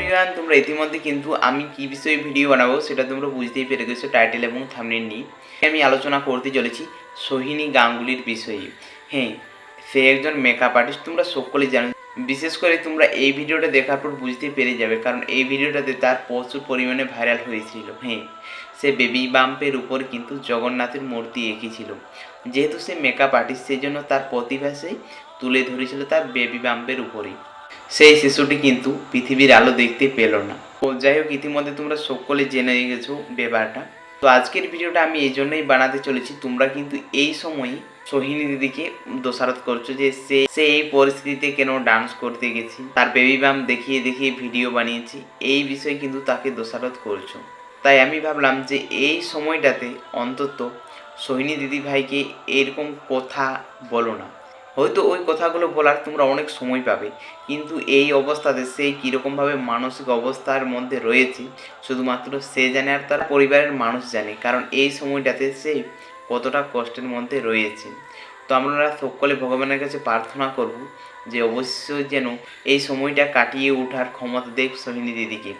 Everyone তোমরা ইতিমধ্যে কিন্তু আমি কি বিষয়ে ভিডিও বানাবো সেটা তোমরা বুঝতেই পেরে গেছো টাইটেল এবং থামনেল নিয়ে। আমি আলোচনা করতে চলেছি সোহিনী গাঙ্গুলির বিষয়ে। হ্যাঁ সে একজন মেকআপ আর্টিস্ট তোমরা সকলেই জানো। বিশেষ করে তোমরা এই ভিডিওটা দেখার পর বুঝতে পেরে যাবে, কারণ এই ভিডিওটাতে তার প্রচুর পরিমাণে ভাইরাল হয়েছিল। হ্যাঁ সে বেবি বাম্পের উপর কিন্তু জগন্নাথের মূর্তি এঁকেছিল। যেহেতু সে মেকআপ আর্টিস্ট সেই জন্য তার প্রতিভা সেই তুলে ধরেছিল তার বেবি বাম্পের উপরেই। সেই শিশুটি কিন্তু পৃথিবীর আলো দেখতে পেল না। ও যাই হোক, ইতিমধ্যে তোমরা সকলে জেনে গেছো ব্যাপারটা। তো আজকের ভিডিওটা আমি এই জন্যই বানাতে চলেছি, তোমরা কিন্তু এই সময়ই সোহিনী দিদিকে দোষারোপ করছ যে সে সে এই পরিস্থিতিতে কেন ডান্স করতে গেছি। তার বেবি বাম দেখিয়ে দেখিয়ে ভিডিও বানিয়েছি, এই বিষয়ে কিন্তু তাকে দোষারোপ করছ। তাই আমি ভাবলাম যে এই সময়টাতে অন্তত সোহিনী দিদি ভাইকে এরকম কথা বলো না। হয়তো ওই কথাগুলো বলার তোমরা অনেক সময় পাবে। কিন্তু এই অবস্থাতে সে কীরকমভাবে মানসিক অবস্থার মধ্যে রয়েছে, শুধুমাত্র সে জানে আর তার পরিবারের মানুষ জানে, কারণ এই সময়টাতে সে কতটা কষ্টের মধ্যে রয়েছে। তো আমরা সকলে ভগবানের কাছে প্রার্থনা করব যে অবশ্যই যেন এই সময়টা কাটিয়ে ওঠার ক্ষমতা দেখ সোহিনী দিদিকে।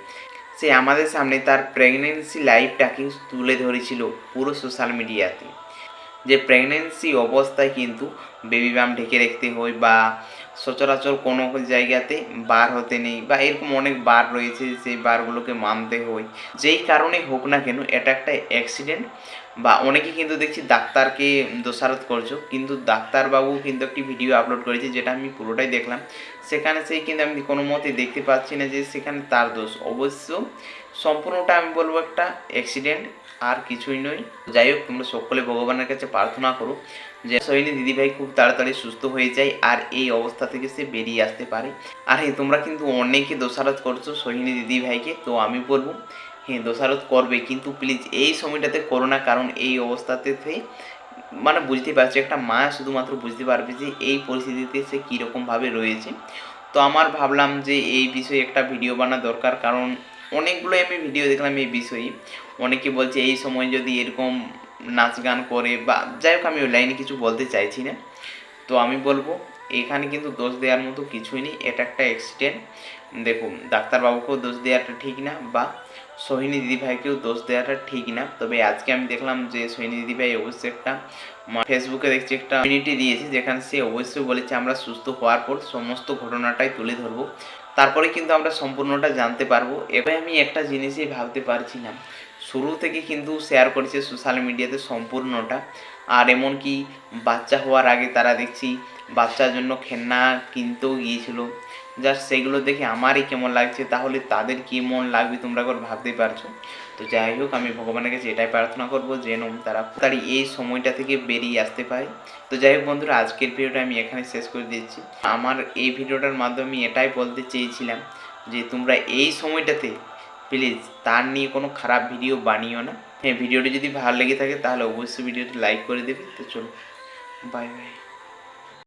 সে আমাদের সামনে তার প্রেগনেন্সি লাইফটাকে তুলে ধরেছিল পুরো সোশ্যাল মিডিয়াতে যে প্রেগনেন্সি অবস্থায় কিন্তু বেবি বাম ঢেকে রাখতে হয় বা সচরাচর কোনো জায়গাতে বার হতে নেই বা এরকম অনেক বার রয়েছে সেই বারগুলোকে মানতে হয়। যেই কারণে হোক না কেন এটা একটা অ্যাক্সিডেন্ট বা অনেকে কিন্তু দেখছি ডাক্তারকে দোষারোপ করছ, কিন্তু ডাক্তারবাবু কিন্তু একটি ভিডিও আপলোড করেছে যেটা আমি পুরোটাই দেখলাম। সেখানে সেই কিন্তু আমি কোনো মতে দেখতে পাচ্ছি না যে সেখানে তার দোষ। অবশ্য সম্পূর্ণটা আমি বলব একটা অ্যাক্সিডেন্ট আর কিছুই নয়। যাই হোক, তোমরা সকলে ভগবানের কাছে প্রার্থনা করো। যে সোহিনী দিদিভাই খুব তাড়াতাড়ি সুস্থ হয়ে যায় আর এই অবস্থা থেকে সে বেরিয়ে আসতে পারে। আর হ্যাঁ তোমরা কিন্তু অনেকে দোষারোপ করছ সোহিনী দিদিভাইকে, তো আমি বলব হ্যাঁ দোষারোপ করবে। কিন্তু প্লিজ এই সময়টাতে করো না, কারণ এই অবস্থাতে মানে বুঝতে পারছি, একটা মা শুধুমাত্র বুঝতে পারবে যে এই পরিস্থিতিতে সে কীরকমভাবে রয়েছে। তো আমার ভাবলাম যে এই বিষয়ে একটা ভিডিও বানা দরকার, কারণ অনেকগুলো আমি ভিডিও দেখলাম এই বিষয়ে। অনেকে বলছে এই সময় যদি এরকম নাচ গান করে বা যাই হোক, আমি ওই লাইনে কিছু বলতে চাইছি না। তো আমি বলব, এখানে কিন্তু দোষ দেওয়ার মতো কিছুই নেই। এটা একটা অ্যাক্সিডেন্ট দেখুন, ডাক্তারবাবুকেও দোষ দেওয়াটা ঠিক না বা সোহিনী দিদিভাইকেও দোষ দেওয়াটা ঠিক না। তবে আজকে আমি দেখলাম যে সোহিনী দিদিভাই অবশ্যই একটা ফেসবুকে দেখছি একটা কমিউনিটি দিয়েছে, যেখানে সে অবশ্যই বলেছে, আমরা সুস্থ হওয়ার পর সমস্ত ঘটনাটাই তুলে ধরবো। তারপরে কিন্তু আমরা সম্পূর্ণটা জানতে পারব। এবার আমি একটা জিনিসই ভাবতে পারছি না। শুরু থেকে কিন্তু শেয়ার করেছে সোশ্যাল মিডিয়াতে সম্পূর্ণটা। আর এমনকি বাচ্চা হওয়ার আগে তারা দেখছি, বাচ্চার জন্য খেলনা কিনতেও গিয়েছিল। জাস্ট সেগুলো দেখে আমারই কেমন লাগছে, তাহলে তাদের কি মন লাগবে তোমরা একবার ভাবতে পারছ। তো যাই হোক, আমি ভগবানের কাছে এটাই প্রার্থনা করব, যেন তারা তাড়াতাড়ি এই সময়টা থেকে বেরিয়ে আসতে পারে। তো যাই হোক বন্ধুরা, আজকের ভিডিওটা আমি এখানে শেষ করে দিচ্ছি। আমার এই ভিডিওটার মাধ্যমে এটাই বলতে চেয়েছিলাম যে তোমরা এই সময়টাতে প্লিজ, তার নিয়ে কোনো খারাপ ভিডিও বানিও না। হ্যাঁ ভিডিওটি যদি ভালো লেগে থাকে তাহলে অবশ্যই ভিডিওটি লাইক করে দেবে। তো চলো বাই বাই।